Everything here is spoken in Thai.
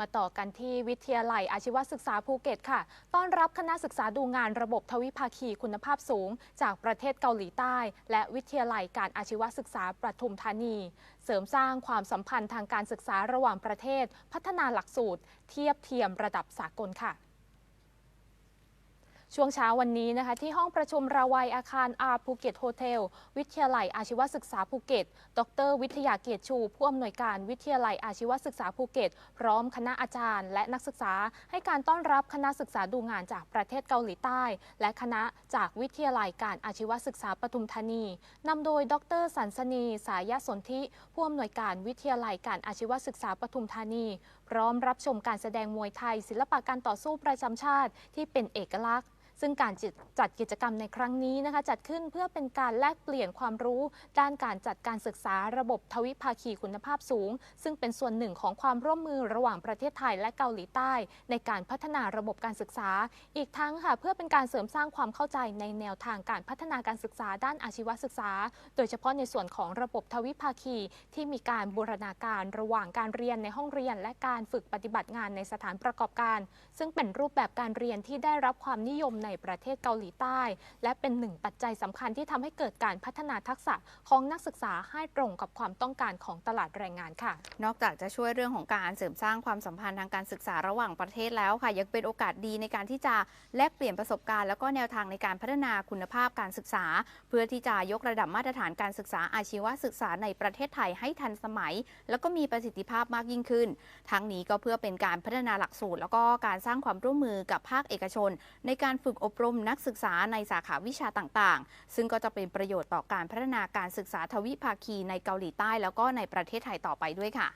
มาต่อกันที่วิทยาลัยอาชีวศึกษาภูเก็ตค่ะ ต้อนรับคณะศึกษาดูงานระบบทวิภาคีคุณภาพสูง จากประเทศเกาหลีใต้ และวิทยาลัยการอาชีวศึกษาประทุมธานี เสริมสร้างความสัมพันธ์ทางการศึกษาระหว่างประเทศ พัฒนาหลักสูตร เทียบเทียมระดับสากลค่ะ ช่วงเช้าวันนี้นะคะ ที่ห้องประชุมราวัยอาคารอาร์ภูเก็ตโฮเทล วิทยาลัยอาชีวศึกษาภูเก็ต ดร วิทยาเกียรติชู ผู้อำนวยการวิทยาลัยอาชีวศึกษาภูเก็ต พร้อมคณะอาจารย์ และนักศึกษา ให้การต้อนรับคณะศึกษาดูงานจากประเทศเกาหลีใต้ และคณะจากวิทยาลัยการอาชีวศึกษาปทุมธานีนำโดย ดรสันสนี สายสนธิผู้อำนวยการวิทยาลัยการอาชีวศึกษาปทุมธานี พร้อมรับชมการแสดงมวยไทย ศิลปะการต่อสู้ประจำชาติที่เป็นเอกลักษณ์ ซึ่งการจัดกิจกรรมในครั้งนี้นะคะ จัดขึ้นเพื่อเป็นการแลกเปลี่ยนความรู้ ด้านการจัดการศึกษาระบบทวิภาคีคุณภาพสูง ซึ่งเป็นส่วนหนึ่งของความร่วมมือระหว่างประเทศไทยและเกาหลีใต้ ในการพัฒนาระบบการศึกษา อีกทั้งค่ะเพื่อเป็นการเสริมสร้างความเข้าใจในแนวทางการพัฒนาการศึกษาด้านอาชีวศึกษา โดยเฉพาะในส่วนของระบบทวิภาคี ที่มีการบูรณาการระหว่างการเรียนในห้องเรียน และการฝึกปฏิบัติงานในสถานประกอบการ ซึ่งเป็นรูปแบบการเรียนที่ได้รับความนิยมในประเทศเกาหลีใต้ และเป็นหนึ่งปัจจัยสำคัญที่ทำให้เกิดการพัฒนาทักษะของนักศึกษาให้ตรงกับความต้องการของตลาดแรงงานค่ะ นอกจากจะช่วยเรื่องของการเสริมสร้างความสัมพันธ์ทางการศึกษาระหว่างประเทศแล้วค่ะ ยังเป็นโอกาสดีในการที่จะแลกเปลี่ยนประสบการณ์ แล้วก็แนวทางในการพัฒนาคุณภาพการศึกษา เพื่อที่จะยกระดับมาตรฐานการศึกษาอาชีวศึกษาในประเทศไทยให้ทันสมัย แล้วก็มีประสิทธิภาพมากยิ่งขึ้น ทั้งนี้ก็เพื่อเป็นการพัฒนาหลักสูตร แล้วก็การสร้างความร่วมมือกับภาคเอกชน ในการฝึกกอบรมนักศึกษาในสาขาวิชาต่างๆ ซึ่งก็จะเป็นประโยชน์ต่อการพัฒนาการศึกษาทวิภาคีในเกาหลีใต้แล้วก็ในประเทศไทยต่อไปด้วยค่ะ